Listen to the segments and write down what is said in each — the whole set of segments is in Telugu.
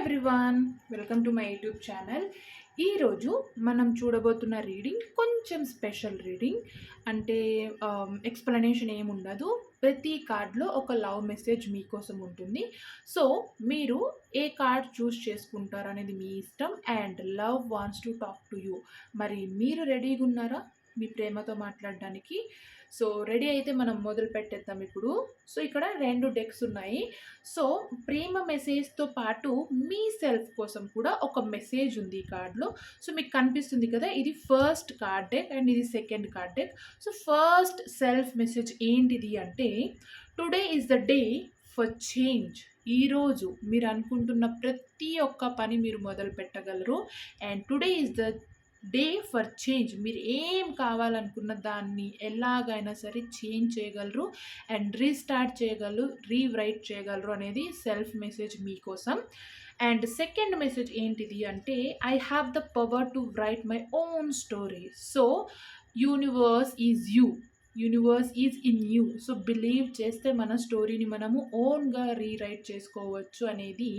Everyone welcome to my YouTube channel ఈరోజు మనం చూడబోతున్న రీడింగ్ కొంచెం స్పెషల్ రీడింగ్ అంటే um, ఎక్స్ప్లెనేషన్ ఏమి ఉండదు. ప్రతి కార్డ్లో ఒక లవ్ మెసేజ్ మీకోసం ఉంటుంది. సో మీరు ఏ కార్డ్ చూస్ చేసుకుంటారు అనేది మీ ఇష్టం. And love wants to talk to you మరి మీరు రెడీగా ఉన్నారా? మీ ప్రేమతో మాట్లాడడానికి. సో రెడీ అయితే మనం మొదలు పెట్టేద్దాం ఇప్పుడు. సో ఇక్కడ రెండు డెక్స్ ఉన్నాయి. సో ప్రేమ మెసేజ్తో పాటు మీ సెల్ఫ్ కోసం కూడా ఒక మెసేజ్ ఉంది ఈ కార్డ్లో. సో మీకు కనిపిస్తుంది కదా ఇది ఫస్ట్ కార్డ్ డెక్ అండ్ ఇది second card deck. So first self message ఏంటిది అంటే today is the day for change ఈరోజు మీరు అనుకుంటున్న ప్రతి ఒక్క పని మీరు మొదలు పెట్టగలరు. And today is the day for change. మీరు ఏం కావాలనుకున్న దాన్ని ఎలాగైనా సరే చేంజ్ చేయగలరు అండ్ రీస్టార్ట్ చేయగలరు రీరైట్ చేయగలరు అనేది సెల్ఫ్ మెసేజ్ మీకోసం. అండ్ సెకండ్ మెసేజ్ ఏంటిది అంటే I have the power to write my own story. So universe is you. Universe is in you so believe చేస్తే మన స్టోరీని మనము ఓన్గా రీరైట్ చేసుకోవచ్చు అనేది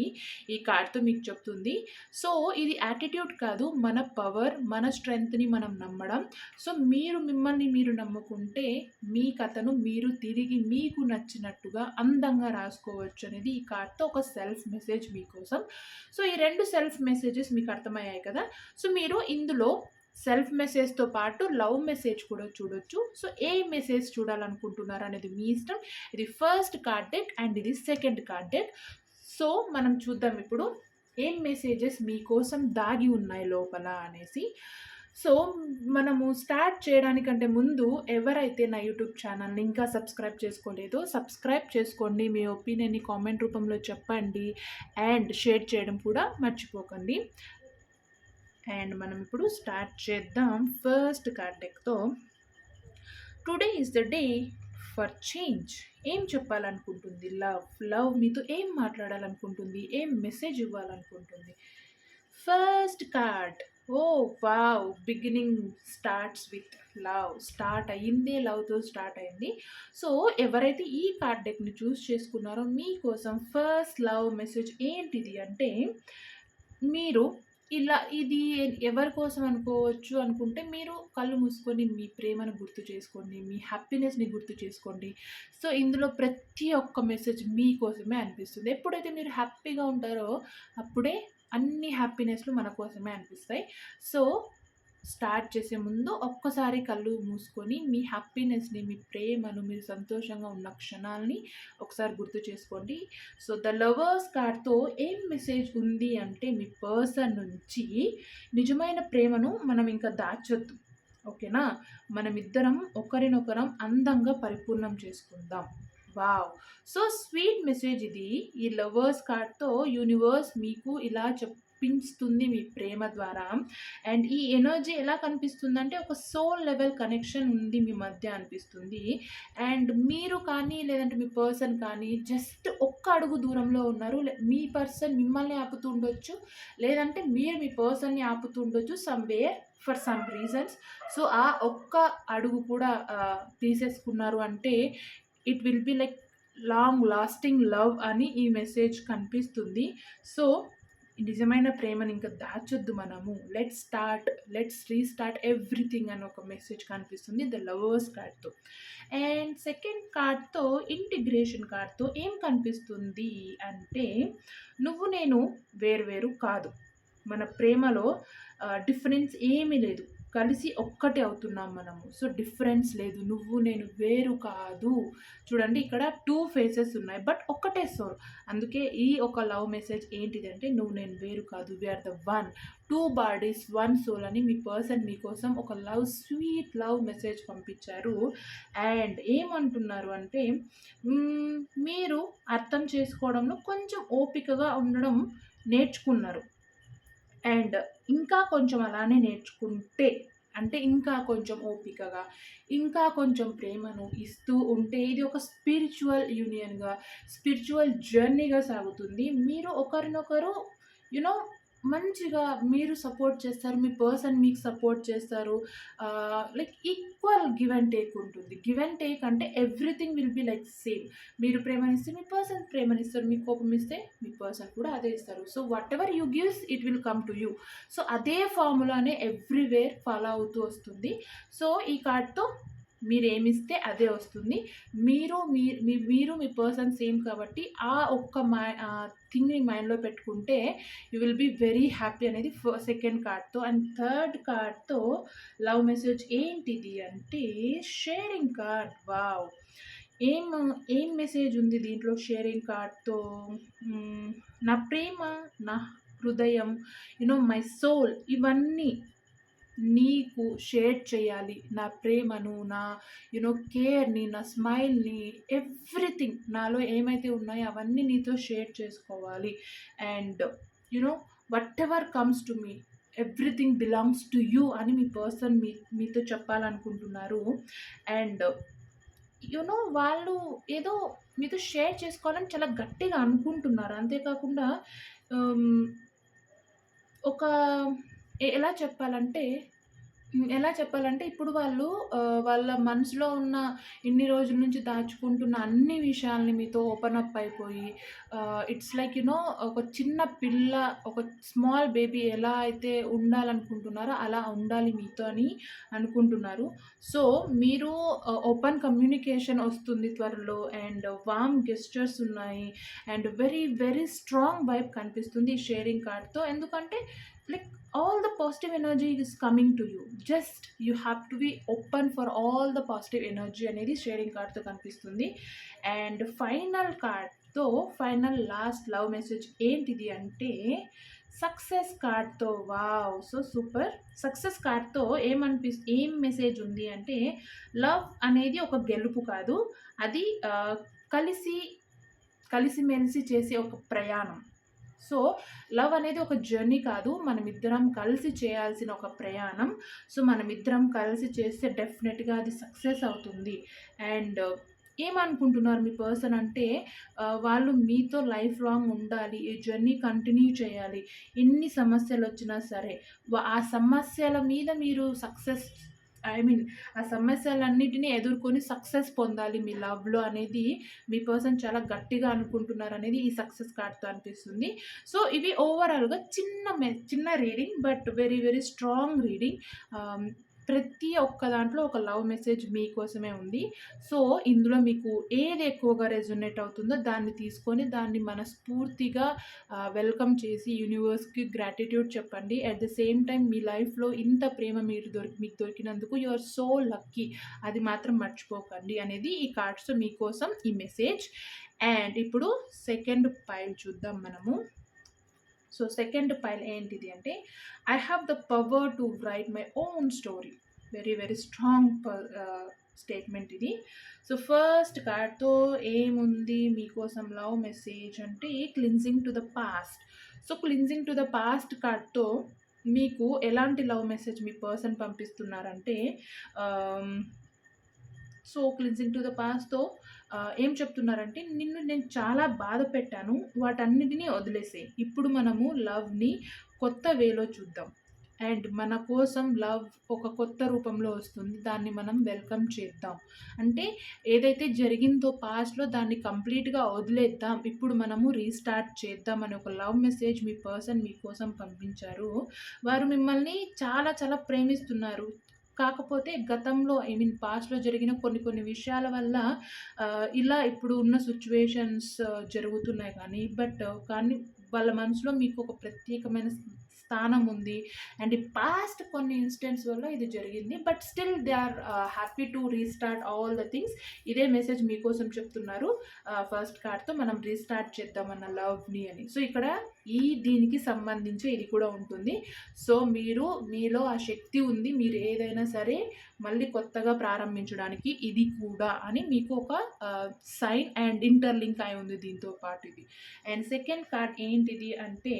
ఈ కార్డ్తో మీకు చెప్తుంది. సో ఇది యాటిట్యూడ్ కాదు మన పవర్ మన స్ట్రెంగ్త్ని మనం నమ్మడం. సో మీరు మిమ్మల్ని మీరు నమ్ముకుంటే మీ కథను మీరు తిరిగి మీకు నచ్చినట్టుగా అందంగా రాసుకోవచ్చు అనేది ఈ కార్డ్తో ఒక సెల్ఫ్ మెసేజ్ మీకోసం. సో ఈ రెండు సెల్ఫ్ మెసేజెస్ మీకు అర్థమయ్యాయి కదా. సో మీరు ఇందులో సెల్ఫ్ మెసేజ్తో పాటు లవ్ మెసేజ్ కూడా చూడొచ్చు. సో ఏ మెసేజ్ చూడాలనుకుంటున్నారు అనేది మీ ఇష్టం. ఇది ఫస్ట్ కార్డ్ డెక్ అండ్ ఇది సెకండ్ కార్డ్ డెక్. సో మనం చూద్దాం ఇప్పుడు ఏం మెసేజెస్ మీకోసం దాగి ఉన్నాయి లోపల అనేసి. సో మనము స్టార్ట్ చేయడానికంటే ముందు ఎవరైతే నా యూట్యూబ్ ఛానల్ని ఇంకా సబ్స్క్రైబ్ చేసుకోలేదో సబ్స్క్రైబ్ చేసుకోండి. మీ ఒపీనియన్ని కామెంట్ రూపంలో చెప్పండి. అండ్ షేర్ చేయడం కూడా మర్చిపోకండి. అండ్ మనం ఇప్పుడు స్టార్ట్ చేద్దాం first card డెక్తో today is the day for change ఏం చెప్పాలనుకుంటుంది? లవ్ లవ్ మీతో ఏం మాట్లాడాలనుకుంటుంది? ఏం message ఇవ్వాలనుకుంటుంది? First card oh wow beginning starts with love start అయ్యిందే లవ్తో స్టార్ట్ అయింది సో ఎవరైతే ఈ కార్డ్ డెక్ని చూస్ చేసుకున్నారో మీకోసం ఫస్ట్ లవ్ మెసేజ్ ఏంటిది అంటే మీరు ఇలా ఇది ఎవరి కోసం అనుకోవచ్చు అనుకుంటే మీరు కళ్ళు మూసుకొని మీ ప్రేమను గుర్తు చేసుకోండి మీ హ్యాపీనెస్ని గుర్తు చేసుకోండి. సో ఇందులో ప్రతి ఒక్క మెసేజ్ మీకోసమే అనిపిస్తుంది. ఎప్పుడైతే మీరు హ్యాపీగా ఉంటారో అప్పుడే అన్ని హ్యాపీనెస్లు మన కోసమే అనిపిస్తాయి. సో స్టార్ట్ చేసే ముందు ఒక్కసారి కళ్ళు మూసుకొని మీ హ్యాపీనెస్ని మీ ప్రేమను మీరు సంతోషంగా ఉన్న క్షణాలని ఒకసారి గుర్తు చేసుకోండి. సో ద లవర్స్ కార్డ్తో ఏం మెసేజ్ ఉంది అంటే మీ పర్సన్ నుంచి నిజమైన ప్రేమను మనం ఇంకా దాచొద్దు. ఓకేనా? మనమిద్దరం ఒకరినొకరం అందంగా పరిపూర్ణం చేసుకుందాం. వావ్! సో స్వీట్ మెసేజ్ ఇది. ఈ లవర్స్ కార్డ్తో యూనివర్స్ మీకు ఇలా చెప్ చెప్పించుతుంది మీ ప్రేమ ద్వారా. అండ్ ఈ ఎనర్జీ ఎలా కనిపిస్తుందంటే ఒక సోల్ లెవెల్ కనెక్షన్ ఉంది మీ మధ్య అనిపిస్తుంది. అండ్ మీరు కానీ లేదంటే మీ పర్సన్ కానీ జస్ట్ ఒక్క అడుగు దూరంలో ఉన్నారు. మీ పర్సన్ మిమ్మల్ని ఆపుతుండొచ్చు. లేదంటే మీరు మీ పర్సన్ని ఆపుతుండొచ్చు somewhere for some reasons so ఆ ఒక్క అడుగు కూడా తీసేసుకున్నారు అంటే it will be like long lasting love అని ఈ మెసేజ్ కనిపిస్తుంది. సో నిజమైన ప్రేమని ఇంకా దాచొద్దు మనము. Let start let's restart everything అని ఒక మెసేజ్ కనిపిస్తుంది ద లవర్స్ కార్డ్తో అండ్ సెకండ్ కార్డ్తో ఇంటిగ్రేషన్ కార్డ్తో ఏం కనిపిస్తుంది అంటే నువ్వు నేను వేరు కాదు. మన ప్రేమలో డిఫరెన్స్ ఏమీ లేదు. కలిసి ఒక్కటే అవుతున్నాం మనము. సో డిఫరెన్స్ లేదు. నువ్వు నేను వేరు కాదు. చూడండి ఇక్కడ టూ ఫేసెస్ ఉన్నాయి. బట్ ఒక్కటే సోల్. అందుకే ఈ ఒక లవ్ మెసేజ్ ఏంటిదంటే నువ్వు నేను వేరు కాదు. We are the one two bodies one soul అని మీ పర్సన్ మీకోసం ఒక లవ్ స్వీట్ లవ్ మెసేజ్ పంపించారు. అండ్ ఏమంటున్నారు అంటే మీరు అర్థం చేసుకోవడంలో కొంచెం ఓపికగా ఉండడం నేర్చుకున్నారు. అండ్ ఇంకా కొంచెం అలానే నేర్చుకుంటే అంటే ఇంకా కొంచెం ఓపికగా ఇంకా కొంచెం ప్రేమను ఇస్తూ ఉంటే ఇది ఒక స్పిరిచువల్ యూనియన్గా స్పిరిచువల్ జర్నీగా సాగుతుంది. మీరు ఒకరినొకరు యునో మంచిగా మీరు సపోర్ట్ చేస్తారు మీ పర్సన్ మీకు సపోర్ట్ చేస్తారు. Like equal give and take ఉంటుంది. గివ్ అండ్ టేక్ అంటే everything will be like same. మీరు ప్రేమనిస్తే మీ పర్సన్ ప్రేమనిస్తారు మీకు కోపం ఇస్తే మీ పర్సన్ కూడా అదే ఇస్తారు. So whatever you gives it will come to you so అదే ఫార్ములానే ఎవ్రీవేర్ ఫాలో అవుతూ వస్తుంది. సో ఈ కార్డ్తో మీరు ఏమిస్తే అదే వస్తుంది. మీరు మీ మీరు మీ పర్సన్ సేమ్ కాబట్టి ఆ ఒక్క మై థింగ్ని మైండ్లో పెట్టుకుంటే you will be very happy అనేది సెకండ్ కార్డ్తో అండ్ థర్డ్ కార్డ్తో లవ్ మెసేజ్ ఏంటిది అంటే షేరింగ్ కార్డ్. వావ్! ఏం ఏం మెసేజ్ ఉంది దీంట్లో షేరింగ్ కార్డ్తో నా ప్రేమ నా హృదయం యునో మై సోల్ ఇవన్నీ నీకు షేర్ చేయాలి. నా ప్రేమను నా యునో కేర్ని నా స్మైల్ని ఎవ్రీథింగ్ నాలో ఏమైతే ఉన్నాయో అవన్నీ నీతో షేర్ చేసుకోవాలి. And you know whatever comes to me everything belongs to you అని మీ పర్సన్ మీ మీతో చెప్పాలనుకుంటున్నారు. అండ్ యునో వాళ్ళు ఏదో మీతో షేర్ చేసుకోవాలని చాలా గట్టిగా అనుకుంటున్నారు. అంతేకాకుండా um, ఒక ఎలా చెప్పాలంటే ఎలా చెప్పాలంటే ఇప్పుడు వాళ్ళు వాళ్ళ మనసులో ఉన్న ఇన్ని రోజుల నుంచి దాచుకుంటున్న అన్ని విషయాల్ని మీతో ఓపెన్ అప్ అయిపోయి ఇట్స్ లైక్ యునో ఒక చిన్న పిల్ల ఒక స్మాల్ బేబీ ఎలా అయితే ఉండాలనుకుంటున్నారో అలా ఉండాలి మీతో అని అనుకుంటున్నారు. సో మీరు ఓపెన్ కమ్యూనికేషన్ వస్తుంది త్వరలో అండ్ వామ్ గెస్టర్స్ ఉన్నాయి and very very strong vibe కనిపిస్తుంది ఈ షేరింగ్ కార్డ్తో ఎందుకంటే like all the positive energy is coming to you just you have to be open for all the positive energy అనేది షేరింగ్ కార్డ్తో కనిపిస్తుంది. అండ్ ఫైనల్ కార్డ్తో ఫైనల్ లాస్ట్ లవ్ మెసేజ్ ఏంటిది అంటే సక్సెస్ కార్డ్తో వావ్ సో సూపర్ సక్సెస్ కార్డ్తో ఏమనిపి ఏం మెసేజ్ ఉంది అంటే లవ్ అనేది ఒక గెలుపు కాదు. అది కలిసి కలిసిమెలిసి చేసే ఒక ప్రయాణం. సో లవ్ అనేది ఒక జర్నీ కాదు. మనమిద్దరం కలిసి చేయాల్సిన ఒక ప్రయాణం. సో మనమిద్దరం కలిసి చేస్తే డెఫినెట్గా అది సక్సెస్ అవుతుంది. అండ్ ఏమనుకుంటున్నారు మీ పర్సన్ అంటే వాళ్ళు మీతో లైఫ్ లాంగ్ ఉండాలి ఈ జర్నీ కంటిన్యూ చేయాలి. ఎన్ని సమస్యలు వచ్చినా సరే ఆ సమస్యల మీద మీరు సక్సెస్ ఐ మీన్ ఆ సమస్యలన్నిటినీ ఎదుర్కొని సక్సెస్ పొందాలి మీ లవ్లో అనేది మీ పర్సన్ చాలా గట్టిగా అనుకుంటున్నారు అనేది ఈ సక్సెస్ కార్డ్తో అనిపిస్తుంది. సో ఇవి ఓవరాల్గా చిన్న మె చిన్న reading but very very strong reading ప్రతి ఒక్క దాంట్లో ఒక లవ్ మెసేజ్ మీకోసమే ఉంది. సో ఇందులో మీకు ఏది ఎక్కువగా రెజొనేట్ అవుతుందో దాన్ని తీసుకొని దాన్ని మనస్ఫూర్తిగా వెల్కమ్ చేసి యూనివర్స్కి గ్రాటిట్యూడ్ చెప్పండి. అట్ ద సేమ్ టైం మీ లైఫ్లో ఇంత ప్రేమ మీరు దొరికి మీకు దొరికినందుకు యు ఆర్ సో లక్కీ అది మాత్రం మర్చిపోకండి అనేది ఈ కార్డ్స్ మీకోసం ఈ మెసేజ్. అండ్ ఇప్పుడు సెకండ్ పైల్ చూద్దాం మనము. సో సెకండ్ పైల్ ఏంటిది అంటే I have the power to write my own story very very strong statement ఇది. సో ఫస్ట్ కార్డ్తో ఏముంది? మీకోసం లవ్ మెసేజ్ అంటే cleansing to the past so cleansing to the past కార్డ్తో మీకు ఎలాంటి లవ్ మెసేజ్ మీ పర్సన్ పంపిస్తున్నారంటే సో క్లిన్జింగ్ టు ద పాస్ట్తో ఏం చెప్తున్నారంటే నిన్ను నేను చాలా బాధ పెట్టాను. వాటన్నిటినీ వదిలేసే ఇప్పుడు మనము లవ్ని కొత్త వేలో చూద్దాం. అండ్ మన కోసం లవ్ ఒక కొత్త రూపంలో వస్తుంది. దాన్ని మనం వెల్కమ్ చేద్దాం. అంటే ఏదైతే జరిగిందో పాస్ట్లో దాన్ని కంప్లీట్గా వదిలేద్దాం. ఇప్పుడు మనము రీస్టార్ట్ చేద్దాం అని ఒక లవ్ మెసేజ్ మీ పర్సన్ మీకోసం పంపించారు. వారు మిమ్మల్ని చాలా చాలా ప్రేమిస్తున్నారు. కాకపోతే గతంలో ఐ మీన్ పాస్ట్లో జరిగిన కొన్ని కొన్ని విషయాల వల్ల ఇలా ఇప్పుడు ఉన్న సిచ్యువేషన్స్ జరుగుతున్నాయి కానీ బట్ కానీ వాళ్ళ మనసులో మీకు ఒక ప్రత్యేకమైన స్థానం ఉంది. అండ్ ఈ పాస్ట్ కొన్ని ఇన్సిడెంట్స్ వల్ల ఇది జరిగింది. But still they are happy to restart all the things ఇదే మెసేజ్ మీకోసం చెప్తున్నారు. Uh, ఫస్ట్ కార్డ్తో మనం రీస్టార్ట్ చేద్దామన్న లవ్ని అని. సో ఇక్కడ ఈ దీనికి సంబంధించి ఇది కూడా ఉంటుంది. సో మీరు మీలో ఆ శక్తి ఉంది. మీరు ఏదైనా సరే మళ్ళీ కొత్తగా ప్రారంభించడానికి ఇది కూడా అని మీకు ఒక సైన్ అండ్ ఇంటర్లింక్ అయి ఉంది దీంతో పాటు ఇది. అండ్ సెకండ్ కార్డ్ ఏంటిది అంటే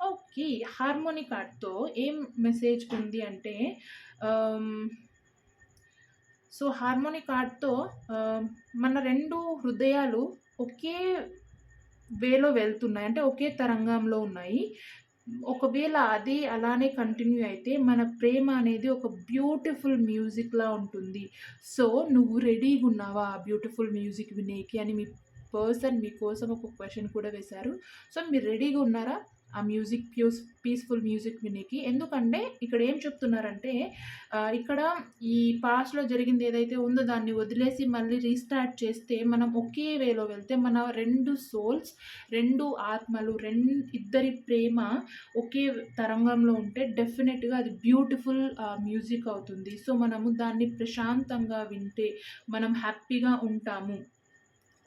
ఓకే హార్మోనిక్ ఆర్ట్తో ఏం మెసేజ్ ఉంది అంటే సో హార్మోనిక్ ఆర్ట్తో మన రెండు హృదయాలు ఒకే వేలో వెళ్తున్నాయి అంటే ఒకే తరంగంలో ఉన్నాయి. ఒకవేళ అది అలానే కంటిన్యూ అయితే మన ప్రేమ అనేది ఒక బ్యూటిఫుల్ మ్యూజిక్లా ఉంటుంది. సో నువ్వు రెడీగా ఉన్నావా ఆ బ్యూటిఫుల్ మ్యూజిక్ వినేకి అని మీ పర్సన్ మీకోసం ఒక క్వశ్చన్ కూడా వేశారు. సో మీరు రెడీగా ఉన్నారా? ఆ మ్యూజిక్ ప్యూస్ పీస్ఫుల్ మ్యూజిక్ వినేకి. ఎందుకంటే ఇక్కడ ఏం చెప్తున్నారంటే ఇక్కడ ఈ పాస్ట్లో జరిగింది ఏదైతే ఉందో దాన్ని వదిలేసి మళ్ళీ రీస్టార్ట్ చేస్తే మనం ఒకే వేలో వెళ్తే మన రెండు సోల్స్ రెండు ఆత్మలు రెండు ఇద్దరి ప్రేమ ఒకే తరంగంలో ఉంటే డెఫినెట్గా అది బ్యూటిఫుల్ మ్యూజిక్ అవుతుంది. సో మనము దాన్ని ప్రశాంతంగా వింటే మనం హ్యాపీగా ఉంటాము.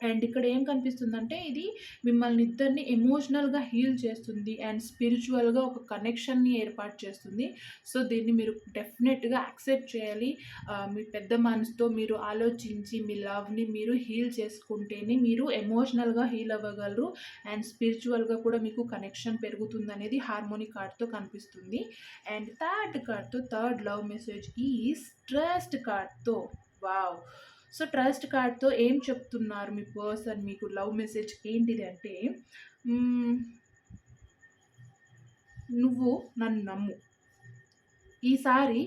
అండ్ ఇక్కడ ఏం కనిపిస్తుందంటే ఇది మిమ్మల్ని ఇద్దరిని ఎమోషనల్గా హీల్ చేస్తుంది అండ్ స్పిరిచువల్గా ఒక కనెక్షన్ని ఏర్పాటు చేస్తుంది. సో దీన్ని మీరు డెఫినెట్గా యాక్సెప్ట్ చేయాలి. మీ పెద్ద మనసుతో మీరు ఆలోచించి మీ లవ్ని మీరు హీల్ చేసుకుంటేనే మీరు ఎమోషనల్గా హీల్ అవ్వగలరు అండ్ స్పిరిచువల్గా కూడా మీకు కనెక్షన్ పెరుగుతుంది అనేది హార్మోని కార్డ్తో కనిపిస్తుంది. అండ్ థర్డ్ కార్డ్తో థర్డ్ లవ్ మెసేజ్ ఈ స్ట్రెస్డ్ కార్డ్తో వావ్ సో ట్రస్ట్ కార్డ్తో ఏం చెప్తున్నారు మీ పర్సన్? మీకు లవ్ మెసేజ్ ఏంటిది అంటే నువ్వు నన్ను నమ్ము. ఈసారి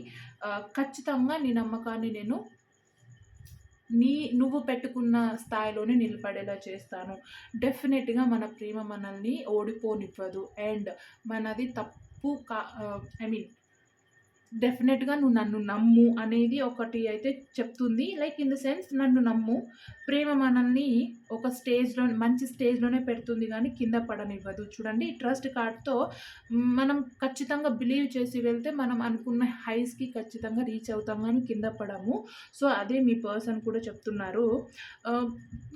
ఖచ్చితంగా నీ నమ్మకాన్ని నేను నీ నువ్వు పెట్టుకున్న స్థాయిలోనే నిలబడేలా చేస్తాను. డెఫినెట్గా మన ప్రేమ మనల్ని ఓడిపోనివ్వదు. అండ్ మనది తప్పు కా ఐ మీన్ డెఫినెట్గా నువ్వు నన్ను నమ్ము అనేది ఒకటి అయితే చెప్తుంది. లైక్ ఇన్ ద సెన్స్ నన్ను నమ్ము. ప్రేమ మనల్ని ఒక స్టేజ్లో మంచి స్టేజ్లోనే పెడుతుంది కానీ కింద పడనివ్వదు. చూడండి ట్రస్ట్ కార్డ్తో మనం ఖచ్చితంగా బిలీవ్ చేసి వెళ్తే మనం అనుకున్న హైస్కి ఖచ్చితంగా రీచ్ అవుతాం కానీ కింద పడము. సో అదే మీ పర్సన్ కూడా చెప్తున్నారు.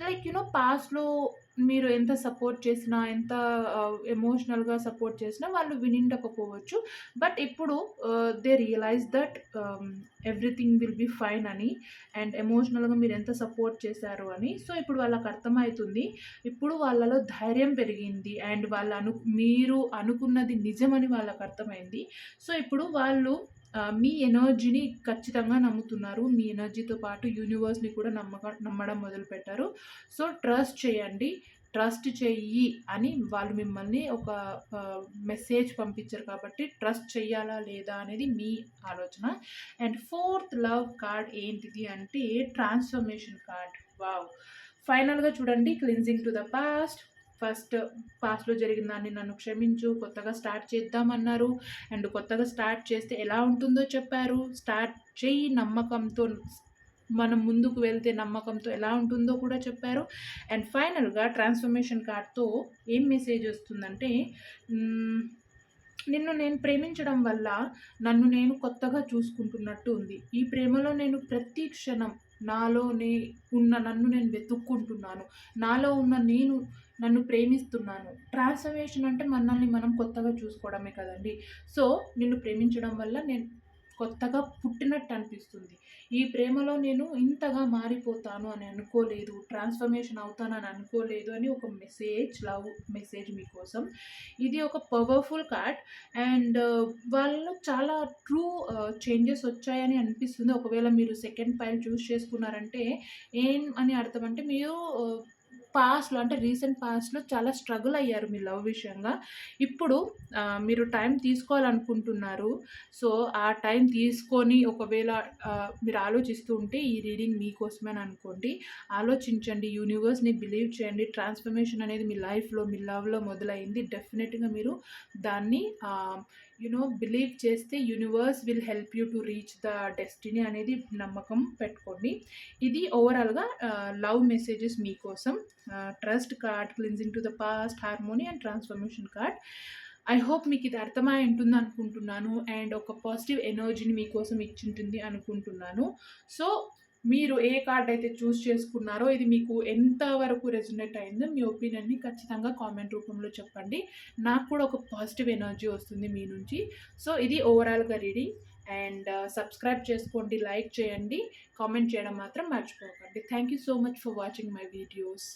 లైక్ యునో పాస్ట్లో మీరు ఎంత సపోర్ట్ చేసినా ఎంత ఎమోషనల్గా సపోర్ట్ చేసినా వాళ్ళు వినిండకపోవచ్చు. బట్ ఇప్పుడు they realise that everything will be fine అని అండ్ ఎమోషనల్గా మీరు ఎంత సపోర్ట్ చేశారు అని. సో ఇప్పుడు వాళ్ళకి అర్థమవుతుంది. ఇప్పుడు వాళ్ళలో ధైర్యం పెరిగింది అండ్ వాళ్ళు అను మీరు అనుకున్నది నిజమని వాళ్ళకి అర్థమైంది. సో ఇప్పుడు వాళ్ళు మీ ఎనర్జీని ఖచ్చితంగా నమ్ముతున్నారు. మీ ఎనర్జీతో పాటు యూనివర్స్ని కూడా నమ్మక నమ్మడం మొదలుపెట్టారు. సో ట్రస్ట్ చేయండి. ట్రస్ట్ చెయ్యి అని వాళ్ళు మిమ్మల్ని ఒక మెసేజ్ పంపించారు కాబట్టి ట్రస్ట్ చెయ్యాలా లేదా అనేది మీ ఆలోచన. అండ్ ఫోర్త్ లవ్ కార్డ్ ఏంటిది అంటే ట్రాన్స్ఫర్మేషన్ కార్డ్. వావ్. ఫైనల్గా చూడండి cleansing to the past. First పాస్ట్లో జరిగిన దాన్ని నన్ను క్షమించు కొత్తగా స్టార్ట్ చేద్దామన్నారు. అండ్ కొత్తగా స్టార్ట్ చేస్తే ఎలా ఉంటుందో చెప్పారు. స్టార్ట్ చేయి నమ్మకంతో మనం ముందుకు వెళ్తే నమ్మకంతో ఎలా ఉంటుందో కూడా చెప్పారు. అండ్ ఫైనల్గా ట్రాన్స్ఫర్మేషన్ కార్డ్తో ఏం మెసేజ్ వస్తుందంటే నిన్ను నేను ప్రేమించడం వల్ల నన్ను నేను కొత్తగా చూసుకుంటున్నట్టు ఉంది. ఈ ప్రేమలో నేను ప్రతి క్షణం నాలోనే ఉన్న నన్ను నేను వెతుక్కుంటున్నాను. నాలో ఉన్న నేను నన్ను ప్రేమిస్తున్నాను. ట్రాన్స్ఫర్మేషన్ అంటే మనల్ని మనం కొత్తగా చూసుకోవడమే కదండి. సో నిన్ను ప్రేమించడం వల్ల నేను కొత్తగా పుట్టినట్టు అనిపిస్తుంది. ఈ ప్రేమలో నేను ఇంతగా మారిపోతాను అని అనుకోలేదు ట్రాన్స్ఫర్మేషన్ అవుతానని అనుకోలేదు అని ఒక మెసేజ్ లవ్ మెసేజ్ మీకోసం. ఇది ఒక పవర్ఫుల్ కార్డ్ అండ్ వాళ్ళు చాలా ట్రూ చేంజెస్ వచ్చాయని అనిపిస్తుంది. ఒకవేళ మీరు సెకండ్ ఫైల్ చూస్ చేసుకున్నారంటే ఏం అని అర్థం అంటే మీరు పాస్ట్లో అంటే రీసెంట్ పాస్ట్లో చాలా స్ట్రగుల్ అయ్యారు మీ లవ్ విషయంగా. ఇప్పుడు మీరు టైం తీసుకోవాలనుకుంటున్నారు. సో ఆ టైం తీసుకొని ఒకవేళ మీరు ఆలోచిస్తూ ఉంటే ఈ రీడింగ్ మీకోసమే అనుకోండి. ఆలోచించండి యూనివర్స్ని బిలీవ్ చేయండి. ట్రాన్స్ఫర్మేషన్ అనేది మీ లైఫ్లో మీ లవ్లో మొదలైంది. డెఫినెట్గా మీరు దాన్ని యునో బిలీవ్ చేస్తే universe will help you to reach the destiny అనేది నమ్మకం పెట్టుకోండి. ఇది ఓవరాల్గా లవ్ మెసేజెస్ మీకోసం trust card cleansing to the past harmony and transformation card I hope మీకు ఇది అర్థమై ఉంటుంది అనుకుంటున్నాను అండ్ ఒక పాజిటివ్ ఎనర్జీని మీకోసం ఇచ్చింటుంది అనుకుంటున్నాను. సో మీరు ఏ కార్డ్ అయితే చూస్ చేసుకున్నారో ఇది మీకు ఎంతవరకు రెజనేట్ అయిందో మీ ఒపీనియన్ని ఖచ్చితంగా కామెంట్ రూపంలో చెప్పండి. నాకు కూడా ఒక పాజిటివ్ ఎనర్జీ వస్తుంది మీ నుంచి. సో ఇది ఓవరాల్గా రీడింగ్. అండ్ uh, సబ్స్క్రైబ్ చేసుకోండి లైక్ చేయండి. కామెంట్ చేయడం మాత్రం మర్చిపోకండి. Thank you so much for watching my videos.